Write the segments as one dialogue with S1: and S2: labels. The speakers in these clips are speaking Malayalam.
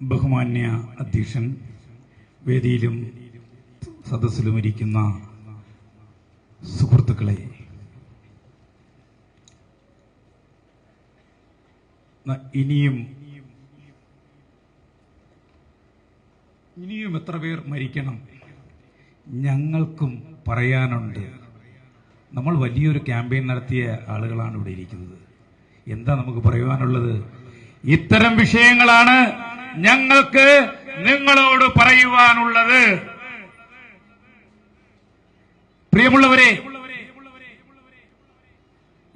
S1: ബഹുമാന്യ അധ്യക്ഷൻ വേദിയിലും സദസ്സിലും ഇരിക്കുന്ന സുഹൃത്തുക്കളെ ഇനിയും ഇനിയും എത്ര പേർ മരിക്കണം? ഞങ്ങൾക്കും പറയാനുണ്ട്. നമ്മൾ വലിയൊരു ക്യാമ്പയിൻ നടത്തിയ ആളുകളാണ് ഇവിടെ ഇരിക്കുന്നത്. എന്താ നമുക്ക് പറയുവാനുള്ളത് ഇത്തരം വിഷയങ്ങളാണ് ഞങ്ങൾക്ക് നിങ്ങളോട് പറയുവാനുള്ളത്. പ്രിയമുള്ളവരെ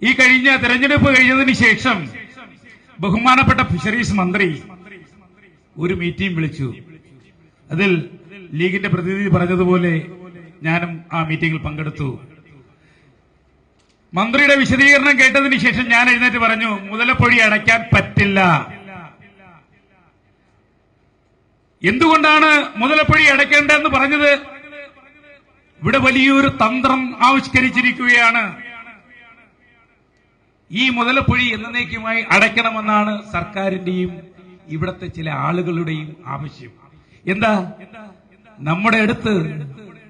S1: ഈ കഴിഞ്ഞ തെരഞ്ഞെടുപ്പ് കഴിഞ്ഞതിന് ശേഷം ബഹുമാനപ്പെട്ട ഫിഷറീസ് മന്ത്രി ഒരു മീറ്റിംഗ് വിളിച്ചു. അതിൽ ലീഗിന്റെ പ്രതിനിധി പറഞ്ഞതുപോലെ ഞാനും ആ മീറ്റിംഗിൽ പങ്കെടുത്തു. മന്ത്രിയുടെ വിശദീകരണം കേട്ടതിന് ശേഷം ഞാൻ എഴുന്നേറ്റ് പറഞ്ഞു മുതലപ്പൊഴി അടയ്ക്കാൻ പറ്റില്ല. എന്തുകൊണ്ടാണ് മുതലപ്പൊഴി അടയ്ക്കേണ്ടതെന്ന് പറഞ്ഞത്? ഇവിടെ വലിയൊരു തന്ത്രം ആവിഷ്കരിച്ചിരിക്കുകയാണ്. ഈ മുതലപ്പൊഴി എന്നേക്കുമായി അടയ്ക്കണമെന്നാണ് സർക്കാരിന്റെയും ഇവിടത്തെ ചില ആളുകളുടെയും ആവശ്യം. എന്താ? നമ്മുടെ അടുത്ത്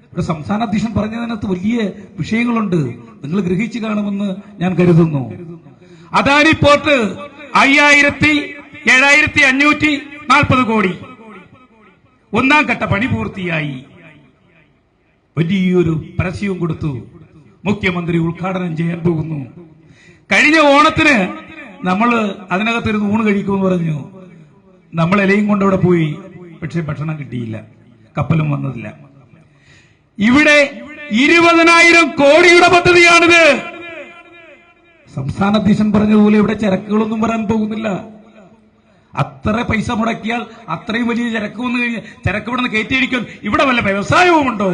S1: ഇവിടെ സംസ്ഥാന അധ്യക്ഷൻ പറഞ്ഞതിനകത്ത് വലിയ വിഷയങ്ങളുണ്ട്. നിങ്ങൾ ഗ്രഹിച്ചു കാണുമെന്ന് ഞാൻ കരുതുന്നു. അദാനി പോർട്ട് അയ്യായിരത്തി ഏഴായിരത്തി അഞ്ഞൂറ്റി നാൽപ്പത് കോടി. ഒന്നാം ഘട്ട പണി പൂർത്തിയായി. വലിയൊരു പരസ്യവും കൊടുത്തു. മുഖ്യമന്ത്രി ഉദ്ഘാടനം ചെയ്യാൻ പോകുന്നു. കഴിഞ്ഞ ഓണത്തിന് നമ്മൾ അതിനകത്തൊരു ഊണ് കഴിക്കുമെന്ന് പറഞ്ഞു. നമ്മൾ ഇലയും കൊണ്ട് അവിടെ പോയി. പക്ഷെ ഭക്ഷണം കിട്ടിയില്ല. കപ്പലും വന്നതില്ല. ഇവിടെ ഇരുപതിനായിരം കോടിയുടെ പദ്ധതിയാണിത്. സംസ്ഥാന അധ്യക്ഷൻ പറഞ്ഞതുപോലെ ഇവിടെ ചരക്കുകളൊന്നും വരാൻ പോകുന്നില്ല. അത്ര പൈസ മുടക്കിയാൽ അത്രയും വലിയ ചരക്ക് വന്നു കഴിഞ്ഞാൽ ചരക്ക് ഇവിടെ നിന്ന് കയറ്റിയിരിക്കും. ഇവിടെ വല്ല വ്യവസായവും ഉണ്ടോ?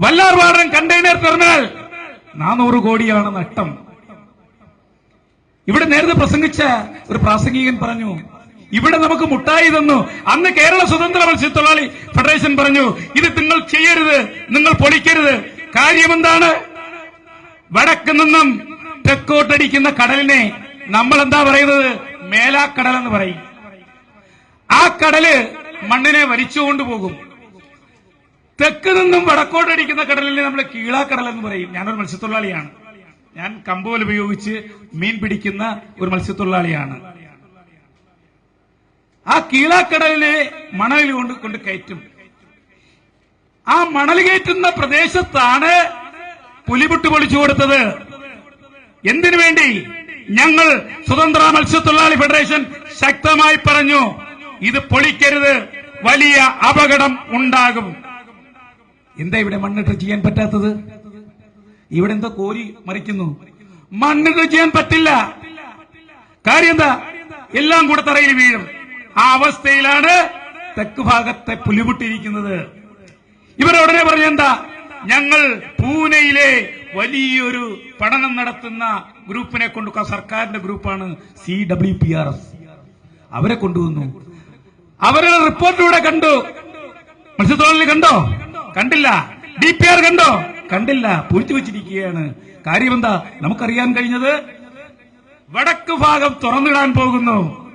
S1: വല്ലാർവാടൻ കണ്ടെയ്നർ ടെർമിനൽ നാനൂറ് കോടിയാണ് നഷ്ടം. ഇവിടെ നേരത്തെ പ്രസംഗിച്ച ഒരു പ്രാസംഗികൻ പറഞ്ഞു ഇവിടെ നമുക്ക് മുട്ടായി തന്നു. അന്ന് കേരള സ്വതന്ത്ര മത്സ്യത്തൊഴിലാളി ഫെഡറേഷൻ പറഞ്ഞു ഇത് നിങ്ങൾ ചെയ്യരുത് നിങ്ങൾ പൊളിക്കരുത്. കാര്യമെന്താണ്? വടക്ക് നിന്നും തെക്കോട്ടടിക്കുന്ന കടലിനെ നമ്മൾ എന്താ പറയുന്നത്? മേലാക്കടൽ എന്ന് പറയും. ആ കടൽ മണ്ണിനെ വലിച്ചുകൊണ്ട് പോകും. തെക്ക് നിന്നും വടക്കോട്ടടിക്കുന്ന കടലിനെ നമ്മൾ കീഴാക്കടൽ എന്ന് പറയും. ഞാനൊരു മത്സ്യത്തൊഴിലാളിയാണ്. ഞാൻ കമ്പോൽ ഉപയോഗിച്ച് മീൻ പിടിക്കുന്ന ഒരു മത്സ്യത്തൊഴിലാളിയാണ്. ആ കീഴാക്കടലിനെ മണലിൽ കൊണ്ട് കൊണ്ട് കയറ്റും. ആ മണൽ കയറ്റുന്ന പ്രദേശത്താണ് പുലിപുട്ട് പൊളിച്ചു കൊടുത്തത്. എന്തിനു വേണ്ടി? ഞങ്ങൾ സ്വതന്ത്ര മത്സ്യത്തൊഴിലാളി ഫെഡറേഷൻ ശക്തമായി പറഞ്ഞു. ഇത് പൊളിക്കരുത്. വലിയ അപകടം ഉണ്ടാകും. എന്താ ഇവിടെ മണ്ണിട്ട് ചെയ്യാൻ പറ്റാത്തത്? ഇവിടെ എന്തോ കോരി മറിക്കുന്നു. മണ്ണിട്ട് ചെയ്യാൻ പറ്റില്ല. കാര്യം എന്താ? എല്ലാം കൂടെ തറയിൽ വീഴും. ആ അവസ്ഥയിലാണ് തെക്ക് ഭാഗത്തെ പുലിമുട്ടിരിക്കുന്നത്. ഇവരുടനെ പറഞ്ഞെന്താ ഞങ്ങൾ പൂനെയിലെ വലിയൊരു പഠനം നടത്തുന്ന ഗ്രൂപ്പിനെ കൊണ്ട് സർക്കാരിന്റെ ഗ്രൂപ്പാണ് C W P R S. അവരെ കൊണ്ടുവന്നു. അവരുടെ റിപ്പോർട്ടിലൂടെ കണ്ടു. മത്സ്യത്തൊഴിലാളി കണ്ടോ? കണ്ടില്ല. ഡി പി ആർ കണ്ടോ? കണ്ടില്ല. പൂഴ്ത്തി വെച്ചിരിക്കുകയാണ്. കാര്യമെന്താ നമുക്കറിയാൻ കഴിഞ്ഞത് വടക്ക് ഭാഗം തുറന്നിടാൻ പോകുന്നു.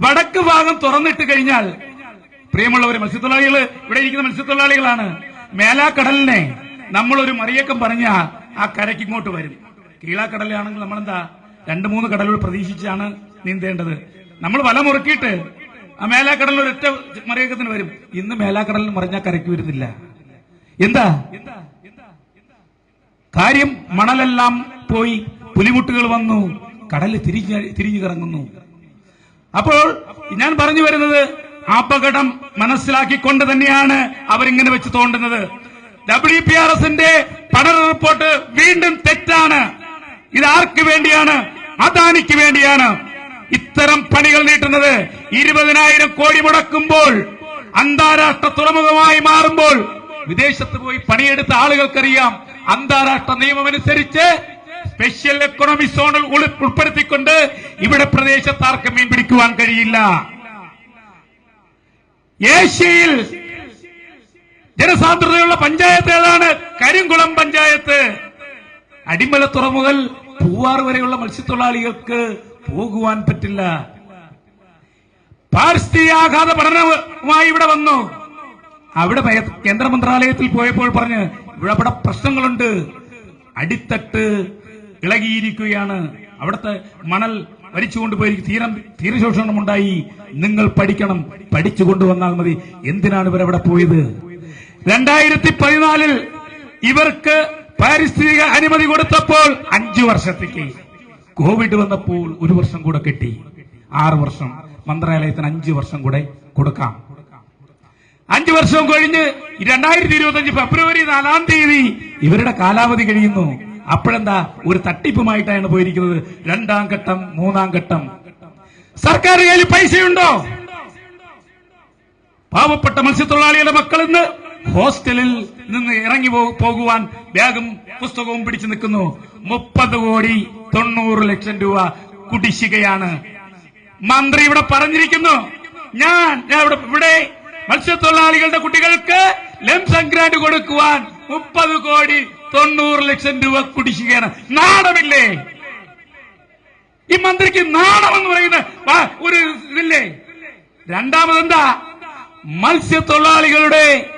S1: വടക്ക് ഭാഗം തുറന്നിട്ട് കഴിഞ്ഞാൽ പ്രിയമുള്ളവർ മത്സ്യത്തൊഴിലാളികൾ ഇവിടെ ഇരിക്കുന്ന മത്സ്യത്തൊഴിലാളികളാണ്. മേലാക്കടലിനെ നമ്മളൊരു മറിയക്കം പറഞ്ഞ ആ കരയ്ക്ക് ഇങ്ങോട്ട് വരും. കീഴാക്കടലാണെങ്കിൽ നമ്മളെന്താ? രണ്ട് മൂന്ന് കടലുകൾ പ്രതീക്ഷിച്ചാണ് നീന്തേണ്ടത്. നമ്മൾ വല മുറുക്കിയിട്ട് ആ മേലാക്കടലിൽ ഒരൊറ്റ മറിയക്കത്തിന് വരും. ഇന്ന് മേലാക്കടലിൽ മറിഞ്ഞാൽ കരയ്ക്ക് വരുന്നില്ല. എന്താ? കാര്യം മണലെല്ലാം പോയി പുലിമുട്ടുകൾ വന്നു. കടൽ തിരിഞ്ഞ് കിറങ്ങുന്നു അപ്പോൾ ഞാൻ പറഞ്ഞു വരുന്നത് അപകടം മനസ്സിലാക്കിക്കൊണ്ട് തന്നെയാണ് അവരിങ്ങനെ വെച്ച് തോണ്ടുന്നത്. ഡബ്ല്യു പി ആർ എസിന്റെ പഠന റിപ്പോർട്ട് വീണ്ടും തെറ്റാണ്. ഇത് ആർക്ക് വേണ്ടിയാണ്? അദാനിക്ക് വേണ്ടിയാണ്. ഇത്തരം പണികൾ നീട്ടുന്നത് ഇരുപതിനായിരം കോടി മുടക്കുമ്പോൾ അന്താരാഷ്ട്ര തുറമുഖമായി മാറുമ്പോൾ വിദേശത്ത് പോയി പണിയെടുത്ത ആളുകൾക്കറിയാം. അന്താരാഷ്ട്ര നിയമമനുസരിച്ച് സ്പെഷ്യൽ എക്കണോമി സോണിൽ ഉൾ- ഉൾപ്പെടുത്തിക്കൊണ്ട് ഇവിടെ പ്രദേശത്ത് ആർക്കും മീൻ പിടിക്കുവാൻ കഴിയില്ല. ഏഷ്യയിൽ ജനസാന്ദ്രതയുള്ള പഞ്ചായത്ത് ഏതാണ്? കരിങ്കുളം പഞ്ചായത്ത്. അടിമല തുറമുഖൽ പൂവാർ വരെയുള്ള മത്സ്യത്തൊഴിലാളികൾക്ക് പോകുവാൻ പറ്റില്ല. പാരിസ്ഥിതികാഘാത പഠനവുമായി ഇവിടെ വന്നു. അവിടെ പയ- കേന്ദ്ര മന്ത്രാലയത്തിൽ പോയപ്പോൾ പറഞ്ഞ് ഇവിടെ അവിടെ പ്രശ്നങ്ങളുണ്ട്. അടിത്തട്ട് ഇളകിയിരിക്കുകയാണ്. അവിടുത്തെ മണൽ വലിച്ചുകൊണ്ടുപോയി തീരം തീരശോഷണം ഉണ്ടായി. നിങ്ങൾ പഠിക്കണം. പഠിച്ചു കൊണ്ടുവന്നാൽ മതി. എന്തിനാണ് ഇവരവിടെ പോയത്? രണ്ടായിരത്തി പതിനാലിൽ ഇവർക്ക് പാരിസ്ഥിതിക അനുമതി കൊടുത്തപ്പോൾ അഞ്ചു വർഷത്തേക്ക്. കോവിഡ് വന്നപ്പോൾ ഒരു വർഷം കൂടെ കിട്ടി. ആറ് വർഷം. മന്ത്രാലയത്തിന് അഞ്ച് വർഷം കൂടെ കൊടുക്കാം. അഞ്ചു വർഷം കഴിഞ്ഞ് രണ്ടായിരത്തി ഇരുപത്തി അഞ്ച് ഫെബ്രുവരി നാലാം തീയതി ഇവരുടെ കാലാവധി കഴിയുന്നു. അപ്പോഴെന്താ? ഒരു തട്ടിപ്പുമായിട്ടാണ് പോയിരിക്കുന്നത്. രണ്ടാം ഘട്ടം മൂന്നാം ഘട്ടം. സർക്കാർ കയ്യിൽ പൈസയുണ്ടോ? പാവപ്പെട്ട മത്സ്യത്തൊഴിലാളികളുടെ മക്കൾ ഇന്ന് ഹോസ്റ്റലിൽ നിന്ന് ഇറങ്ങി പോകുവാൻ ബാഗും പുസ്തകവും പിടിച്ചു നിൽക്കുന്നു. മുപ്പത് കോടി തൊണ്ണൂറ് ലക്ഷം രൂപ കുടിശ്ശികയാണ്. മന്ത്രി ഇവിടെ പറഞ്ഞിരിക്കുന്നു. ഞാൻ ഇവിടെ മത്സ്യത്തൊഴിലാളികളുടെ കുട്ടികൾക്ക് ലംസം ഗ്രാന്റ് കൊടുക്കുവാൻ മുപ്പത് കോടി തൊണ്ണൂറ് ലക്ഷം രൂപ കുടിശ്ശികയാണ്. നാണമില്ലേ? ഈ മന്ത്രിക്ക് നാണമെന്ന് പറയുന്ന വാ- ഒരു ഇതില്ലേ? രണ്ടാമതെന്താ? മത്സ്യത്തൊഴിലാളികളുടെ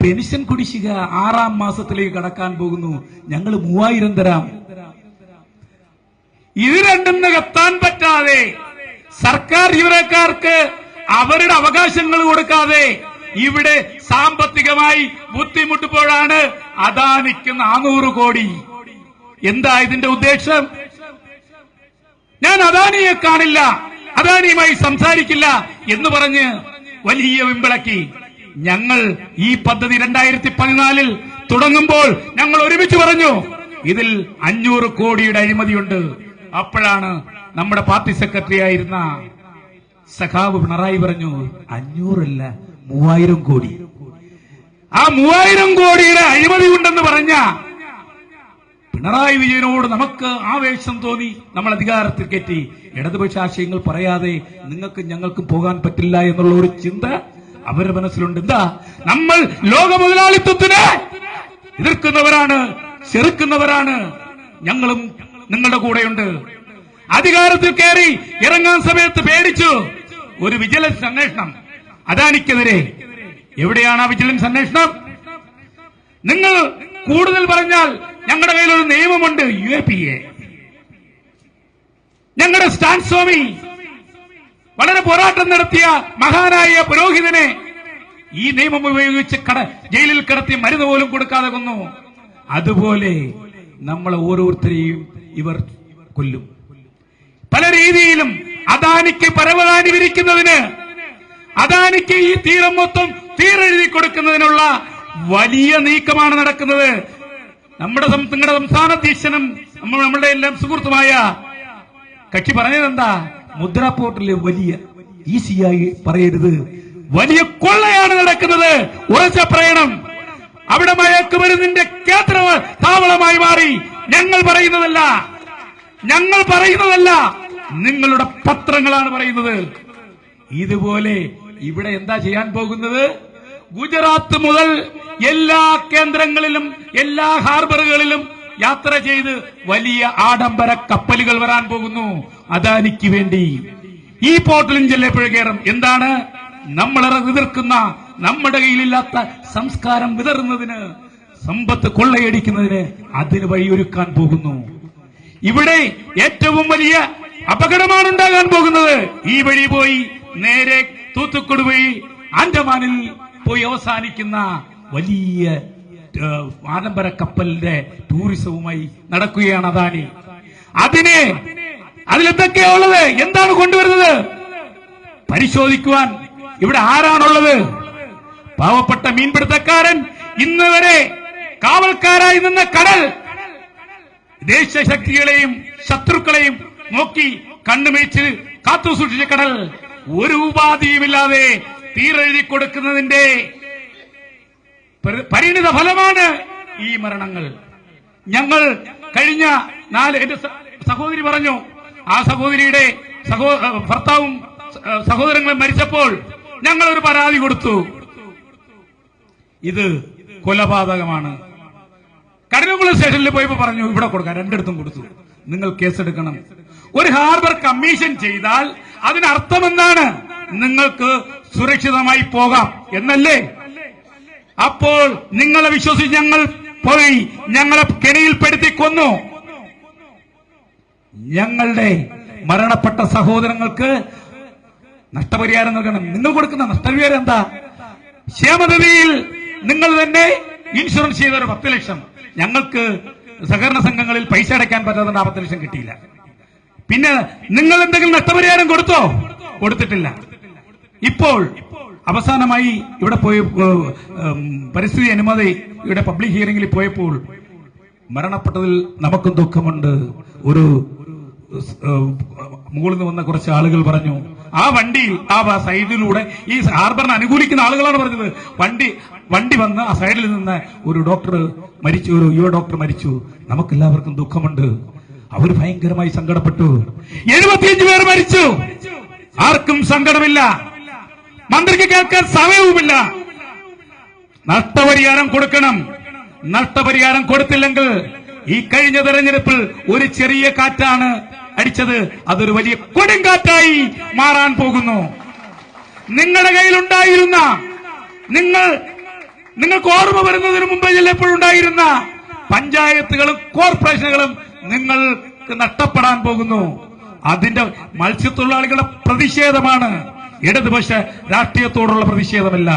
S1: പെൻഷൻ കുടിശ്ശിക ആറാം മാസത്തിലേക്ക് കടക്കാൻ പോകുന്നു. ഞങ്ങൾ മൂവായിരം തരാം. ഇത് രണ്ടും നികത്താൻ പറ്റാതെ സർക്കാർ ജീവനക്കാർക്ക് അവരുടെ അവകാശങ്ങൾ കൊടുക്കാതെ ഇവിടെ സാമ്പത്തികമായി ബുദ്ധിമുട്ടുമ്പോഴാണ് അദാനിക്ക് നാനൂറ് കോടി. എന്താ ഇതിന്റെ ഉദ്ദേശം? ഞാൻ അദാനിയെ കാണില്ല. അദാനിയുമായി സംസാരിക്കില്ല എന്ന് പറഞ്ഞ് വലിയ വിമ്പിളക്കി. ഞങ്ങൾ ഈ പദ്ധതി രണ്ടായിരത്തി പതിനാലിൽ തുടങ്ങുമ്പോൾ ഞങ്ങൾ ഒരുമിച്ച് പറഞ്ഞു ഇതിൽ അഞ്ഞൂറ് കോടിയുടെ അഴിമതിയുണ്ട്. അപ്പോഴാണ് നമ്മുടെ പാർട്ടി സെക്രട്ടറി ആയിരുന്ന സഖാവ് പിണറായി പറഞ്ഞു അഞ്ഞൂറല്ല മൂവായിരം കോടി. ആ മൂവായിരം കോടിയുടെ അഴിമതി ഉണ്ടെന്ന് പറഞ്ഞ പിണറായി വിജയനോട് നമുക്ക് ആവേശം തോന്നി. നമ്മൾ അധികാരത്തിൽ കയറ്റി ഇടതുപക്ഷ ആശയങ്ങൾ പറയാതെ നിങ്ങൾക്ക് ഞങ്ങൾക്കും പോകാൻ പറ്റില്ല എന്നുള്ള ഒരു ചിന്ത അവരുടെ മനസ്സിലുണ്ട്. എന്താ? നമ്മൾ ലോക മുതലാളിത്വത്തിന് എതിർക്കുന്നവരാണ് ചെറുക്കുന്നവരാണ്. ഞങ്ങളും നിങ്ങളുടെ കൂടെയുണ്ട്. അധികാരത്തിൽ കയറി ഇറങ്ങാൻ സമയത്ത് പേടിച്ചു. ഒരു വിജിലൻസ് അന്വേഷണം. അദാനിക്കെതിരെ. എവിടെയാണ് ആ വിജിലൻസ് അന്വേഷണം? നിങ്ങൾ കൂടുതൽ പറഞ്ഞാൽ ഞങ്ങളുടെ കയ്യിൽ ഒരു നിയമമുണ്ട് യു എ പി എ. ഞങ്ങളുടെ സ്റ്റാൻ സ്വാമി വളരെ പോരാട്ടം നടത്തിയ മഹാനായ പുരോഹിതനെ ഈ നിയമം ഉപയോഗിച്ച് കട ജയിലിൽ കിടത്തി മരുന്ന് പോലും കൊടുക്കാതെ കൊന്നു. അതുപോലെ നമ്മളെ ഓരോരുത്തരെയും ഇവർ കൊല്ലും. പല രീതിയിലും അദാനിക്ക് പരവതാനി വിരിക്കുന്നതിന് അദാനിക്ക് ഈ തീരം മൊത്തം തീരെഴുതി കൊടുക്കുന്നതിനുള്ള വലിയ നീക്കമാണ് നടക്കുന്നത്. നമ്മുടെ നിങ്ങളുടെ സംസ്ഥാന അധ്യക്ഷനും നമ്മൾ നമ്മളുടെ എല്ലാം സുഹൃത്തുമായ കക്ഷി പറഞ്ഞതെന്താ? മുദ്ര പോർട്ടിലെ വലിയ ഈസിയായി പറയരുത്. വലിയ കൊള്ളയാണ് നടക്കുന്നത്. ഉറച്ച പറയണം അവിടെ മയക്കുമരുന്നിന്റെ കേന്ദ്ര താവളമായി മാറി. ഞങ്ങൾ പറയുന്നതല്ല. ഞങ്ങൾ പറയുന്നതല്ല. നിങ്ങളുടെ പത്രങ്ങളാണ് പറയുന്നത്. ഇതുപോലെ ഇവിടെ എന്താ ചെയ്യാൻ പോകുന്നത്? ഗുജറാത്ത് മുതൽ എല്ലാ കേന്ദ്രങ്ങളിലും എല്ലാ ഹാർബറുകളിലും യാത്ര ചെയ്ത് വലിയ ആഡംബര കപ്പലുകൾ വരാൻ പോകുന്നു. അദാനിക്ക് വേണ്ടി. ഈ പോർട്ടലും ചെല്ലപ്പോഴ കയറും എന്താണ്? നമ്മൾ എതിർക്കുന്ന നമ്മുടെ കയ്യിലില്ലാത്ത സംസ്കാരം വിതറുന്നതിന് സമ്പത്ത് കൊള്ളയടിക്കുന്നതിന് അതിന് വഴിയൊരുക്കാൻ പോകുന്നു. ഇവിടെ ഏറ്റവും വലിയ അപകടമാണ് ഉണ്ടാകാൻ പോകുന്നത്. ഈ വഴി പോയി നേരെ തൂത്തുക്കുടി വഴി ആൻഡമാനിൽ പോയി അവസാനിക്കുന്ന വലിയ ആഡംബര കപ്പലിന്റെ ടൂറിസവുമായി നടക്കുകയാണ് അദാനി. അതിനെ അതിലെന്തൊക്കെയാ ഉള്ളത്? എന്താണ് കൊണ്ടുവരുന്നത്? പരിശോധിക്കുവാൻ ഇവിടെ ആരാണുള്ളത്? പാവപ്പെട്ട മീൻപിടുത്തക്കാരൻ ഇന്ന് വരെ കാവൽക്കാരായി നിന്ന കടൽ ദേശശക്തികളെയും ശത്രുക്കളെയും നോക്കി കണ്ണുമേച്ച് കാത്തു സൂക്ഷിച്ച കടൽ ഒരു ഉപാധിയുമില്ലാതെ തീരെഴുതി കൊടുക്കുന്നതിന്റെ പരി- പരിണിത ഫലമാണ് ഈ മരണങ്ങൾ. ഞങ്ങൾ കഴിഞ്ഞ നാല് എന്റെ സഹോദരി പറഞ്ഞു ആ സഹോദരിയുടെ സഹോ ഭർത്താവും സഹോദരങ്ങളെ മരിച്ചപ്പോൾ ഞങ്ങൾ ഒരു പരാതി കൊടുത്തു. ഇത് കൊലപാതകമാണ്. കരുനകുളം സ്റ്റേഷനിൽ പോയപ്പോ പറഞ്ഞു ഇവിടെ കൊടുക്കാം രണ്ടിടത്തും കൊടുത്തു. നിങ്ങൾ കേസെടുക്കണം. ഒരു ഹാർബർ കമ്മീഷൻ ചെയ്താൽ അതിനർത്ഥം എന്താണ് നിങ്ങൾക്ക് സുരക്ഷിതമായി പോകാം. എന്നല്ലേ? അപ്പോൾ നിങ്ങളെ വിശ്വസിച്ച് ഞങ്ങൾ പോയി. ഞങ്ങളെ കെണിയിൽപ്പെടുത്തി കൊന്നു. ഞങ്ങളുടെ മരണപ്പെട്ട സഹോദരങ്ങൾക്ക് നഷ്ടപരിഹാരം നൽകണം. നിങ്ങൾ കൊടുക്കുന്ന നഷ്ടപരിഹാരം എന്താ? ക്ഷേമനിധിയിൽ നിങ്ങൾ തന്നെ ഇൻഷുറൻസ് ചെയ്ത ഒരു പത്ത് ലക്ഷം. ഞങ്ങൾക്ക് സഹകരണ സംഘങ്ങളിൽ പൈസ അടയ്ക്കാൻ പറ്റാത്ത ആ പത്ത് ലക്ഷം കിട്ടിയില്ല. പിന്നെ നിങ്ങൾ എന്തെങ്കിലും നഷ്ടപരിഹാരം കൊടുത്തോ? കൊടുത്തിട്ടില്ല. ഇപ്പോൾ അവസാനമായി ഇവിടെ പോയി പരിസ്ഥിതി അനുമതി ഇവിടെ പബ്ലിക് ഹിയറിംഗിൽ പോയപ്പോൾ മരണപ്പെട്ടതിൽ നമുക്കും ദുഃഖമുണ്ട്. ഒരു മുകളിൽ നിന്ന് വന്ന കുറച്ച് ആളുകൾ പറഞ്ഞു ആ വണ്ടിയിൽ ആ സൈഡിലൂടെ ഈ ഹാർബറിനെ അനുകൂലിക്കുന്ന ആളുകളാണ് പറഞ്ഞത്. വണ്ടി വണ്ടി വന്ന് ആ സൈഡിൽ നിന്ന് ഒരു ഡോക്ടർ മരിച്ചു ഒരു യുവ ഡോക്ടർ മരിച്ചു. നമുക്ക് എല്ലാവർക്കും ദുഃഖമുണ്ട്. അവർ ഭയങ്കരമായി സങ്കടപ്പെട്ടു. എഴുപത്തിയഞ്ച് പേർ മരിച്ചു. ആർക്കും സങ്കടമില്ല. മന്ത്രിക്ക് കേൾക്കാൻ സമയവുമില്ല. നഷ്ടപരിഹാരം കൊടുക്കണം. നഷ്ടപരിഹാരം കൊടുത്തില്ലെങ്കിൽ ഈ കഴിഞ്ഞ തെരഞ്ഞെടുപ്പിൽ ഒരു ചെറിയ കാറ്റാണ്. അടിച്ചത് അതൊരു വലിയ കൊടുങ്കാറ്റായി മാറാൻ പോകുന്നു. നിങ്ങളുടെ കയ്യിലുണ്ടായിരുന്ന നിങ്ങൾ നിങ്ങൾക്ക് ഓർമ്മ വരുന്നതിന് മുമ്പ് ചിലപ്പോഴുണ്ടായിരുന്ന പഞ്ചായത്തുകളും കോർപ്പറേഷനുകളും നിങ്ങൾക്ക് നഷ്ടപ്പെടാൻ പോകുന്നു. അതിന്റെ മത്സ്യത്തൊഴിലാളികളുടെ പ്രതിഷേധമാണ്. ഇടതുപക്ഷ രാഷ്ട്രീയത്തോടുള്ള പ്രതിഷേധമല്ല.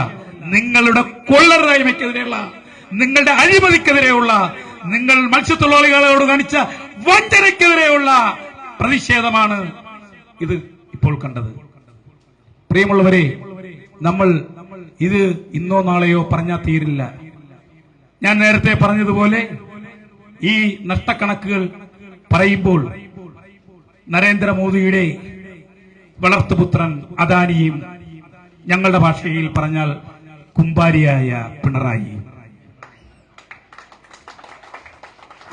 S1: നിങ്ങളുടെ കൊള്ളരുതായ്മയ്ക്കെതിരെയുള്ള നിങ്ങളുടെ അഴിമതിക്കെതിരെയുള്ള നിങ്ങൾ മത്സ്യത്തൊഴിലാളികളോട് കാണിച്ച വഞ്ചനയ്ക്കെതിരെയുള്ള പ്രതിഷേധമാണ് ഇത് ഇപ്പോൾ കണ്ടത്. പ്രിയമുള്ളവരെ നമ്മൾ ഇത് ഇന്നോ നാളെയോ പറഞ്ഞാൽ തീരില്ല. ഞാൻ നേരത്തെ പറഞ്ഞതുപോലെ ഈ നഷ്ടക്കണക്കുകൾ പറയുമ്പോൾ നരേന്ദ്രമോദിയുടെ വളർത്തുപുത്രൻ അദാനിയും ഞങ്ങളുടെ ഭാഷയിൽ പറഞ്ഞാൽ കുമ്പാരിയായ പിണറായി.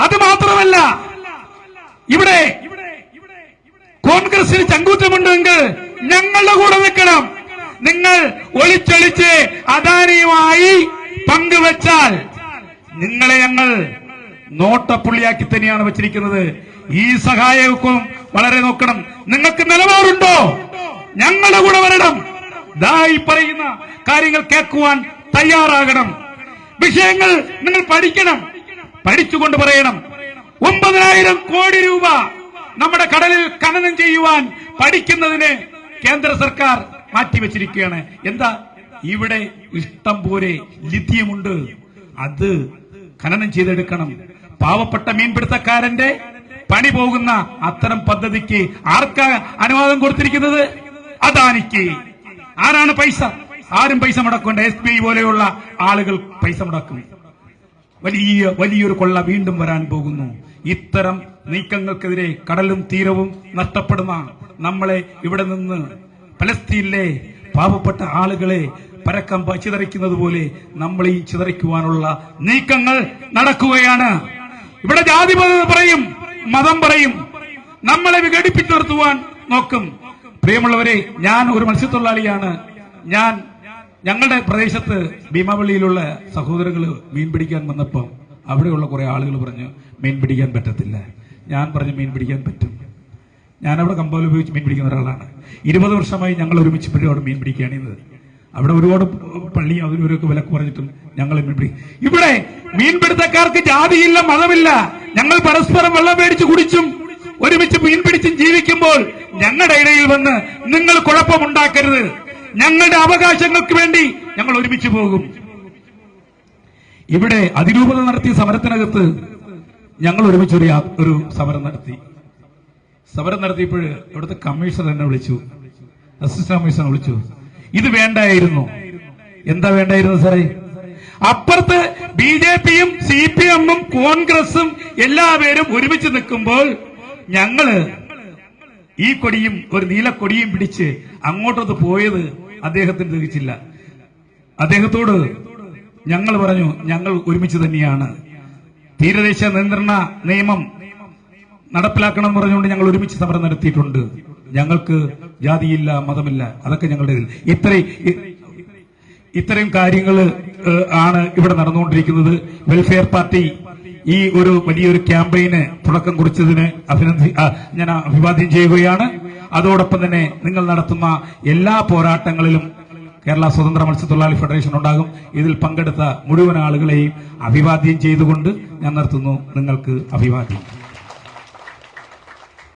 S1: അത് മാത്രമല്ല ഇവിടെ കോൺഗ്രസിന് ചങ്കൂറ്റമുണ്ടെങ്കിൽ ഞങ്ങളുടെ കൂടെ നിൽക്കണം. നിങ്ങൾ ഒളിച്ചൊളിച്ച് അദാനിയുമായി പങ്കുവച്ചാൽ നിങ്ങളെ ഞങ്ങൾ നോട്ടപ്പുള്ളിയാക്കി തന്നെയാണ് വെച്ചിരിക്കുന്നത്. ഈ സഹായവും വളരെ നോക്കണം. നിങ്ങൾക്ക് നിലപാടുണ്ടോ? ഞങ്ങളുടെ കൂടെ വരണം. ദായി പറയുന്ന കാര്യങ്ങൾ കേൾക്കുവാൻ തയ്യാറാകണം. വിഷയങ്ങൾ നിങ്ങൾ പഠിക്കണം. പഠിച്ചുകൊണ്ട് പറയണം. ഒമ്പതിനായിരം കോടി രൂപ നമ്മുടെ കടലിൽ ഖനനം ചെയ്യുവാൻ പഠിക്കുന്നതിന് കേന്ദ്ര സർക്കാർ മാറ്റിവെച്ചിരിക്കുകയാണ്. എന്താ? ഇവിടെ ഇഷ്ടം പോലെ ലിഥിയമുണ്ട്. അത് ഖനനം ചെയ്തെടുക്കണം. പാവപ്പെട്ട മീൻപിടുത്തക്കാരന്റെ പണി പോകുന്ന അത്തരം പദ്ധതിക്ക് ആർക്കാ അനുവാദം കൊടുത്തിരിക്കുന്നത്? അദാനിക്ക്. ആരാണ് പൈസ? ആരും പൈസ മുടക്കേണ്ട. എസ് ബി പോലെയുള്ള ആളുകൾ പൈസ മുടക്കും. വലിയ വലിയൊരു കൊള്ള വീണ്ടും വരാൻ പോകുന്നു. ഇത്തരം നീക്കങ്ങൾക്കെതിരെ കടലും തീരവും നഷ്ടപ്പെടുന്ന നമ്മളെ ഇവിടെ നിന്ന്. പലസ്തീനിലെ പാവപ്പെട്ട ആളുകളെ പരക്കം ചിതറിക്കുന്നത് പോലെ നമ്മളെയും ചിതറിക്കുവാനുള്ള നീക്കങ്ങൾ നടക്കുകയാണ്. ഇവിടെ ജാതി പറയും മതം പറയും. നമ്മളെ വിഘടിപ്പിച്ചു നിർത്തുവാൻ നോക്കും. പ്രിയമുള്ളവരെ ഞാൻ ഒരു മത്സ്യത്തൊഴിലാളിയാണ്. ഞാൻ ഞങ്ങളുടെ പ്രദേശത്ത് ഭീമാവള്ളിയിലുള്ള സഹോദരങ്ങൾ മീൻ പിടിക്കാൻ വന്നപ്പം അവിടെയുള്ള കുറെ ആളുകൾ പറഞ്ഞു മീൻ പിടിക്കാൻ പറ്റത്തില്ല. ഞാൻ പറഞ്ഞു മീൻ പിടിക്കാൻ പറ്റും. ഞാനവിടെ കമ്പോൽ ഉപയോഗിച്ച് മീൻ പിടിക്കുന്ന ഒരാളാണ്. ഇരുപത് വർഷമായി ഞങ്ങൾ ഒരുമിച്ച് പിടി അവിടെ മീൻ പിടിക്കുകയാണെന്ന് അവിടെ ഒരുപാട് പള്ളി അവരൊക്കെ വിലക്ക് പറഞ്ഞിട്ടും ഞങ്ങൾ മീൻ പിടിക്കും ഇവിടെ മീൻപിടുത്തക്കാർക്ക് ജാതിയില്ല മതമില്ല. ഞങ്ങൾ പരസ്പരം വെള്ളം മേടിച്ച് കുടിച്ചും ഒരുമിച്ച് മീൻ പിടിച്ചും ജീവിക്കുമ്പോൾ ഞങ്ങളുടെ ഇടയിൽ വന്ന് നിങ്ങൾ കുഴപ്പമുണ്ടാക്കരുത് ഞങ്ങളുടെ അവകാശങ്ങൾക്ക് വേണ്ടി ഞങ്ങൾ ഒരുമിച്ച് പോകും. ഇവിടെ അതിരൂപത നടത്തിയ സമരത്തിനകത്ത് ഞങ്ങൾ ഒരുമിച്ച് ഒരു ഒരു സമരം നടത്തി. സമരം നടത്തിയപ്പോൾ ഇവിടുത്തെ കമ്മീഷണർ എന്നെ വിളിച്ചു. അസിസ്റ്റന്റ് കമ്മീഷണർ വിളിച്ചു. ഇത് വേണ്ടായിരുന്നു. എന്താ വേണ്ടായിരുന്നു സാറേ? അപ്പുറത്ത് ബി ജെ പിയും സി പി എമ്മും കോൺഗ്രസും എല്ലാവരും ഒരുമിച്ച് നിൽക്കുമ്പോൾ ഞങ്ങൾ ഈ കൊടിയും ഒരു നീലക്കൊടിയും പിടിച്ച് അങ്ങോട്ടത് പോയത് അദ്ദേഹത്തിന് തിരിച്ചില്ല അദ്ദേഹത്തോട് ഞങ്ങൾ പറഞ്ഞു ഞങ്ങൾ ഒരുമിച്ച് തന്നെയാണ്. തീരദേശ നിയന്ത്രണ നിയമം നടപ്പിലാക്കണം പറഞ്ഞുകൊണ്ട് ഞങ്ങൾ ഒരുമിച്ച് സമരം നടത്തിയിട്ടുണ്ട്. ഞങ്ങൾക്ക് ജാതിയില്ല മതമില്ല. അതൊക്കെ ഞങ്ങളുടെ ഇത്രയും ഇത്തരം കാര്യങ്ങൾ ആണ് ഇവിടെ നടന്നുകൊണ്ടിരിക്കുന്നത്. വെൽഫെയർ പാർട്ടി ഈ ഒരു വലിയൊരു ക്യാമ്പയിന് തുടക്കം കുറിച്ചതിന് അഭിനന്ദി ഞാൻ അഭിവാദ്യം ചെയ്യുകയാണ്. അതോടൊപ്പം തന്നെ നിങ്ങൾ നടത്തുന്ന എല്ലാ പോരാട്ടങ്ങളിലും കേരള സ്വതന്ത്ര മത്സ്യത്തൊഴിലാളി ഫെഡറേഷൻ ഉണ്ടാകും. ഇതിൽ പങ്കെടുത്ത മുഴുവൻ ആളുകളെയും അഭിവാദ്യം ചെയ്തുകൊണ്ട് ഞാൻ നിർത്തുന്നു. നിങ്ങൾക്ക് അഭിവാദ്യം.